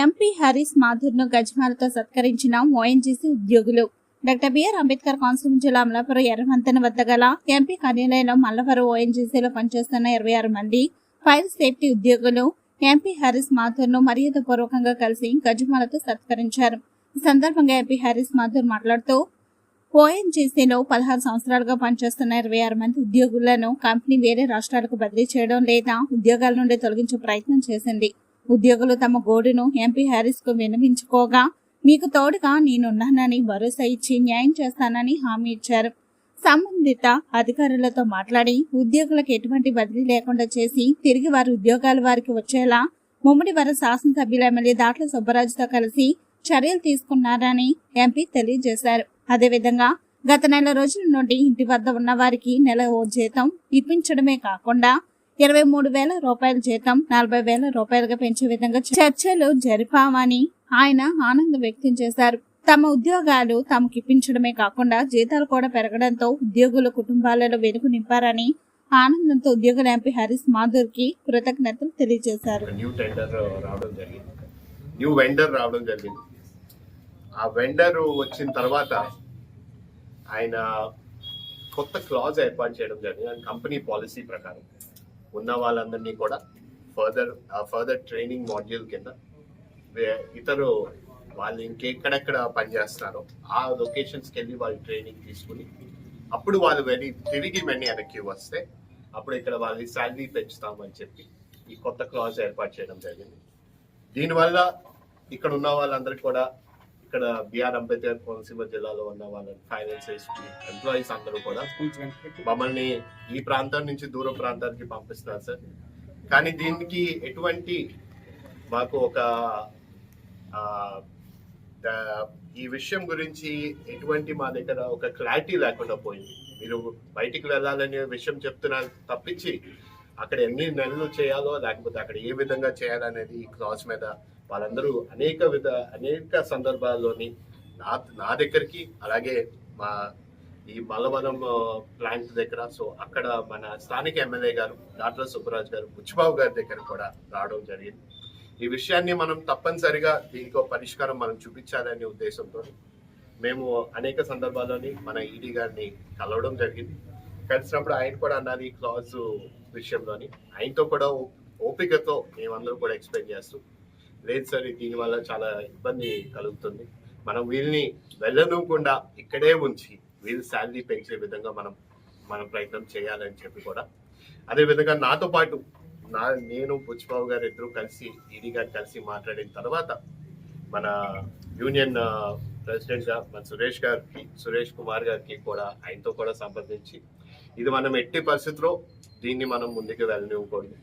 MP Harish మాథూర్ను గజమాలతో సత్కరించిన ఓఎన్జీసీ ఉద్యోగులు. డాక్టర్ బిఆర్ అంబేద్కర్ కోనసీమ జిల్లా అమలాపురం ఎర్రవంతన వద్ద గల ఎంపీ కార్యాలయంలో మల్లవరం ఓఎన్జీసీలో పనిచేస్తున్న ఇరవై ఆరు మంది ఫైర్ సేఫ్టీ ఉద్యోగులు ఎంపీ హరీష్ మాథూర్ను మర్యాదపూర్వకంగా కలిసి గజమాలతో సత్కరించారు. ఈ సందర్భంగా ఎంపీ హరీష్ మాథుర్ మాట్లాడుతూ ఓఎన్జీసీలో పదహారు సంవత్సరాలుగా పనిచేస్తున్న ఇరవై ఆరు మంది ఉద్యోగులను కంపెనీ వేరే రాష్ట్రాలకు బదిలీ చేయడం లేదా ఉద్యోగాల నుండి తొలగించే ప్రయత్నం చేసింది. ఉద్యోగులు తమ గోడును ఎంపీ హ్యారిస్కు విన్నవించుకోగా మీకు తోడుగా నేనున్నానని భరోసా ఇచ్చి న్యాయం చేస్తానని హామీ ఇచ్చారు. సంబంధిత అధికారులతో మాట్లాడి ఉద్యోగులకు ఎటువంటి బదిలీ లేకుండా చేసి తిరిగి వారి ఉద్యోగాలు వారికి వచ్చేలా ముమ్మడివరం శాసనసభ్యులు ఎమ్మెల్యే దాట్ల సుబ్బరాజుతో కలిసి చర్యలు తీసుకున్నారని ఎంపీ తెలియజేశారు. అదేవిధంగా గత నెల రోజుల నుండి ఇంటి వద్ద ఉన్న వారికి నెల ఓ జీతం ఇప్పించడమే కాకుండా ఇరవై మూడు వేల రూపాయల జీతం నలభై వేల రూపాయలుగా పెంచే విధంగా చర్చలు జరిపామని ఆయన ఆనందం వ్యక్తం చేశారు. తమ ఉద్యోగాలు తమకు ఇప్పించడమే కాకుండా జీతాలు కూడా పెరగడంతో ఉద్యోగుల కుటుంబాలలో వెనుక నింపారని ఆనందంతో ఉద్యోగుల ఎంపీ హరీష్ మాధుర్కి కృతజ్ఞతలు తెలియజేశారు. న్యూ టెండర్ రావడం జరిగింది. న్యూ వెండర్ రావడం జరిగింది. ఆ వెండర్ వచ్చిన తర్వాత ఆయన కొత్త క్లాజ్ ఏర్పాటు చేయడం జరిగింది. కంపెనీ పాలసీ ప్రకారం. ఉన్న వాళ్ళందరినీ కూడా ఫర్దర్ ఫర్దర్ ట్రైనింగ్ మాడ్యూల్ కింద వే- ఇతరు వాళ్ళు ఇంకెక్కడెక్కడ పనిచేస్తున్నారో ఆ లొకేషన్స్కి వెళ్ళి వాళ్ళు ట్రైనింగ్ తీసుకుని అప్పుడు వాళ్ళు వెళ్ళి తిరిగి మనీ వెనక్కి వస్తే అప్పుడు ఇక్కడ వాళ్ళ శాలరీ పెంచుతామని చెప్పి ఈ కొత్త క్లాజ్ ఏర్పాటు చేయడం జరిగింది. దీనివల్ల ఇక్కడ ఉన్న వాళ్ళందరికీ కూడా ఇక్కడ బిఆర్ అంబేద్కర్ కోనసీమ జిల్లాలో ఉన్న వాళ్ళని ఫైనాన్స్ ఎంప్లాయీస్ అందరూ కూడా మమ్మల్ని ఈ ప్రాంతం నుంచి దూర ప్రాంతానికి పంపిస్తున్నారు సార్. కానీ దీనికి ఎటువంటి మాకు ఒక ఈ విషయం గురించి ఎటువంటి మా దగ్గర ఒక క్లారిటీ లేకుండా పోయింది. మీరు బయటికి వెళ్ళాలనే విషయం చెప్తున్నారు తప్పించి అక్కడ ఎన్ని నెలలు చేయాలో లేకపోతే అక్కడ ఏ విధంగా చేయాలనేది ఈ క్లాస్ మీద వాళ్ళందరూ అనేక విధ అనేక సందర్భాల్లోని నా నా దగ్గరికి అలాగే మా ఈ మల్లవరం ప్లాంట్ దగ్గర. సో అక్కడ మన స్థానిక ఎమ్మెల్యే గారు డాక్టర్ సుబ్బరాజ్ గారు బుచ్చిబాబు గారి దగ్గర కూడా రావడం జరిగింది. ఈ విషయాన్ని మనం తప్పనిసరిగా దీనికి పరిష్కారం మనం చూపించాలనే ఉద్దేశంతో మేము అనేక సందర్భాల్లోని మన ఈడీ గారిని కలవడం జరిగింది. కలిసినప్పుడు ఆయన కూడా అన్నారు ఈ క్లాజ్ విషయంలోని. ఆయనతో కూడా ఓపికతో మేమందరూ కూడా ఎక్స్ప్లెయిన్ చేస్తూ లేదు సార్ దీనివల్ల చాలా ఇబ్బంది కలుగుతుంది. మనం వీళ్ళని వెళ్ళనివ్వకుండా ఇక్కడే ఉంచి వీళ్ళ శాలరీ పెంచే విధంగా మనం మనం ప్రయత్నం చేయాలని చెప్పి కూడా. అదే విధంగా నాతో పాటు నా నేను బుచ్చిబాబు గారు ఇద్దరు కలిసి ఈడీ గారు కలిసి మాట్లాడిన తర్వాత మన యూనియన్ ప్రెసిడెంట్గా మన సురేష్ గారికి సురేష్ కుమార్ గారికి కూడా ఆయనతో కూడా సంప్రదించి ఇది మనం ఎట్టి పరిస్థితిలో దీన్ని మనం ముందుకు వెళ్ళనివ్వకూడదు.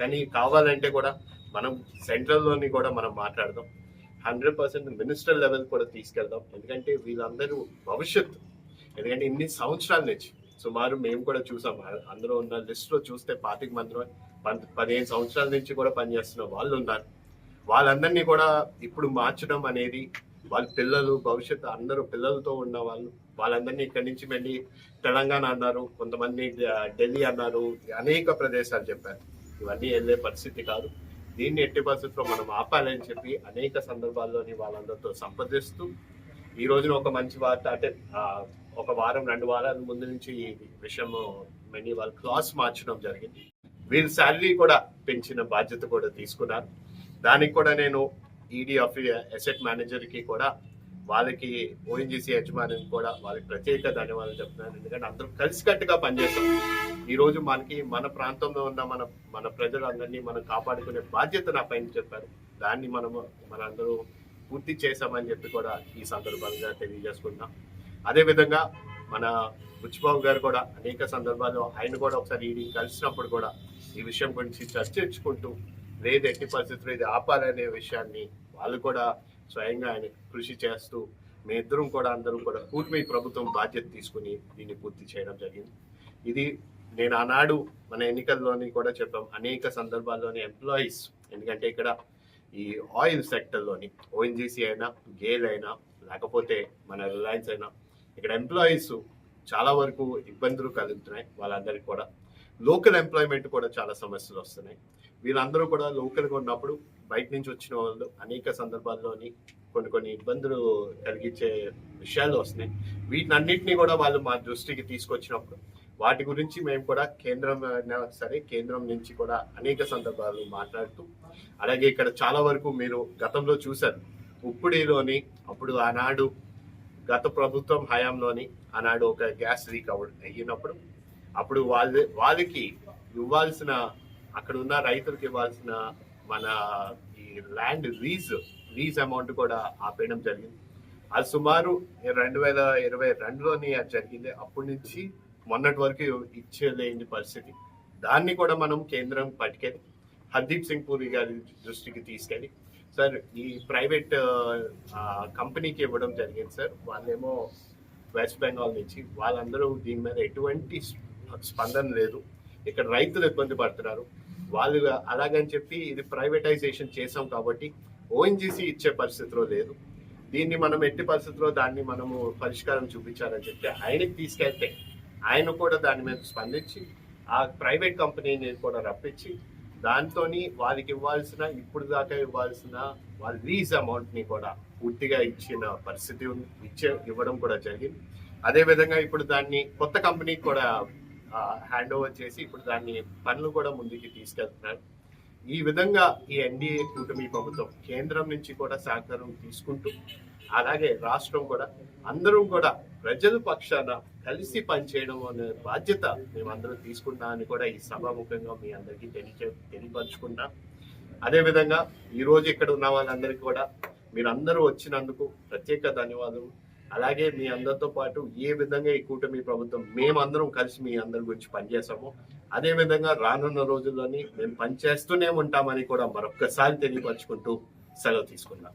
కానీ కావాలంటే కూడా మనం సెంట్రల్లోని కూడా మనం మాట్లాడదాం. హండ్రెడ్ పర్సెంట్ మినిస్టర్ లెవెల్ కూడా తీసుకెళ్దాం. ఎందుకంటే వీళ్ళందరూ భవిష్యత్తు. ఎందుకంటే ఇన్ని సంవత్సరాల నుంచి. సుమారు మేము కూడా చూసాం. అందులో ఉన్న లిస్ట్లో చూస్తే పాతిక మంది పం- పదిహేను సంవత్సరాల నుంచి కూడా పనిచేస్తున్న వాళ్ళు ఉన్నారు. వాళ్ళందరినీ కూడా ఇప్పుడు మార్చడం అనేది వాళ్ళ పిల్లలు భవిష్యత్తు అందరూ పిల్లలతో ఉన్న వాళ్ళు వాళ్ళందరినీ ఇక్కడి నుంచి వెళ్ళి తెలంగాణ అన్నారు. కొంతమంది ఢిల్లీ అన్నారు. అనేక ప్రదేశాలు చెప్పారు. ఇవన్నీ వెళ్ళే పరిస్థితి కాదు. దీన్ని ఎట్టి పరిస్థితుల్లో మనం ఆపాలని చెప్పి అనేక సందర్భాల్లోని వాళ్ళందరితో సంప్రదిస్తూ ఈ రోజున ఒక మంచి వార్త అంటే ఒక వారం రెండు వారాల ముందు నుంచి ఈ విషయం మనీ వాళ్ళ క్లాస్ మార్చడం జరిగింది. వీళ్ళ శాలరీ కూడా పెంచిన బాధ్యత కూడా తీసుకున్నారు. దానికి కూడా నేను ఈడీ ఆఫీ అసెట్ మేనేజర్కి కూడా వాళ్ళకి ఓఎన్జీసీ యజమానికి కూడా వాళ్ళకి ప్రత్యేక ధన్యవాదాలు చెప్తున్నాను. ఎందుకంటే అందరూ కలిసికట్టుగా పనిచేస్తాం. ఈరోజు మనకి మన ప్రాంతంలో ఉన్న మన మన ప్రజలందరినీ మనం కాపాడుకునే బాధ్యత నా పైన చెప్పారు. దాన్ని మనము మనందరూ పూర్తి చేశామని చెప్పి కూడా ఈ సందర్భంగా తెలియజేసుకుంటున్నాం. అదేవిధంగా మన బుచ్చిబాబు గారు కూడా అనేక సందర్భాల్లో ఆయన కూడా ఒకసారి ఈడీ కలిసినప్పుడు కూడా ఈ విషయం గురించి చర్చించుకుంటూ లేదు ఎట్టి పరిస్థితులు ఇది ఆపాలనే విషయాన్ని వాళ్ళు కూడా స్వయంగా ఆయన కృషి చేస్తూ మీ ఇద్దరం కూడా అందరం కూడా కూటమి ప్రభుత్వం బాధ్యత తీసుకుని దీన్ని పూర్తి చేయడం జరిగింది. ఇది నేను ఆనాడు మన ఎన్నికల్లోని కూడా చెప్పాం అనేక సందర్భాల్లోని ఎంప్లాయీస్ ఎందుకంటే ఇక్కడ ఈ ఆయిల్ సెక్టర్లోని ఓఎన్జీసీ అయినా గేల్ అయినా లేకపోతే మన రిలయన్స్ అయినా ఇక్కడ ఎంప్లాయీస్ చాలా వరకు ఇబ్బందులు కలుగుతున్నాయి వాళ్ళందరికీ కూడా. లోకల్ ఎంప్లాయ్మెంట్ కూడా చాలా సమస్యలు వస్తున్నాయి. వీళ్ళందరూ కూడా లోకల్గా ఉన్నప్పుడు బయట నుంచి వచ్చిన వాళ్ళు అనేక సందర్భాల్లోని కొన్ని కొన్ని ఇబ్బందులు కలిగించే విషయాలు వస్తున్నాయి. వీటినన్నింటినీ కూడా వాళ్ళు మా దృష్టికి తీసుకొచ్చినప్పుడు వాటి గురించి మేము కూడా కేంద్రం అయినా సరే కేంద్రం నుంచి కూడా అనేక సందర్భాలు మాట్లాడుతూ అలాగే ఇక్కడ చాలా వరకు మీరు గతంలో చూశారు. ఉప్పుడిలోని అప్పుడు ఆనాడు గత ప్రభుత్వం హయాంలోని ఆనాడు ఒక గ్యాస్ లీక్ అవ అయినప్పుడు అప్పుడు వాళ్ళ వాళ్ళకి ఇవ్వాల్సిన అక్కడ ఉన్న రైతులకు ఇవ్వాల్సిన మన ఈ ల్యాండ్ లీజ్ లీజ్ అమౌంట్ కూడా ఆపేయడం జరిగింది. అది సుమారు రెండు వేల ఇరవై రెండులోని అది జరిగింది. అప్పటి నుంచి మొన్నటి వరకు ఇచ్చేలేని పరిస్థితి. దాన్ని కూడా మనం కేంద్రం పట్టుకెళ్ళి హర్దీప్ సింగ్ పూరి గారి దృష్టికి తీసుకెళ్ళి సార్ ఈ ప్రైవేట్ కంపెనీకి ఇవ్వడం జరిగింది సార్. వాళ్ళేమో వెస్ట్ బెంగాల్ నుంచి వాళ్ళందరూ దీని మీద ఎటువంటి స్పందన లేదు. ఇక్కడ రైతులు ఇబ్బంది పడుతున్నారు. వాళ్ళు అలాగని చెప్పి ఇది ప్రైవేటైజేషన్ చేసాం కాబట్టి ఓఎన్జీసీ ఇచ్చే పరిస్థితిలో లేదు. దీన్ని మనం ఎట్టి పరిస్థితిలో దాన్ని మనము పరిష్కారం చూపించాలని చెప్తే ఆయనకి తీసుకెళ్తే ఆయన కూడా దాని మీద స్పందించి ఆ ప్రైవేట్ కంపెనీని కూడా రప్పించి దాంతో వాళ్ళకి ఇవ్వాల్సిన ఇప్పుడు దాకా ఇవ్వాల్సిన వాళ్ళ లీజ్ అమౌంట్ని కూడా పూర్తిగా ఇచ్చిన పరిస్థితి ఉంది. ఇచ్చే ఇవ్వడం కూడా జరిగింది. అదేవిధంగా ఇప్పుడు దాన్ని కొత్త కంపెనీకి కూడా హ్యాండ్ ఓవర్ చేసి ఇప్పుడు దాన్ని పనులు కూడా ముందుకి తీసుకెళ్తున్నారు ఈ విధంగా ఈ ఎన్డీఏ కూటమి ప్రభుత్వం కేంద్రం నుంచి కూడా సహకారం తీసుకుంటూ అలాగే రాష్ట్రం కూడా అందరం కూడా ప్రజల పక్షాన కలిసి పనిచేయడం అనే బాధ్యత మేమందరం తీసుకుంటామని కూడా ఈ సభాముఖంగా మీ అందరికీ తెలియ తెలియపరుచుకుంటాం అదే విధంగా ఈ రోజు ఇక్కడ ఉన్న వాళ్ళందరికీ కూడా మీరందరూ వచ్చినందుకు ప్రత్యేక ధన్యవాదాలు అలాగే మీ అందరితో పాటు ఏ విధంగా ఈ కూటమి ప్రభుత్వం మేమందరం కలిసి మీ అందరి గురించి పనిచేసామో అదే విధంగా రానున్న రోజుల్లోని మేము పనిచేస్తూనే ఉంటామని కూడా మరొక్కసారి తెలియపరచుకుంటూ సెలవు తీసుకున్నాం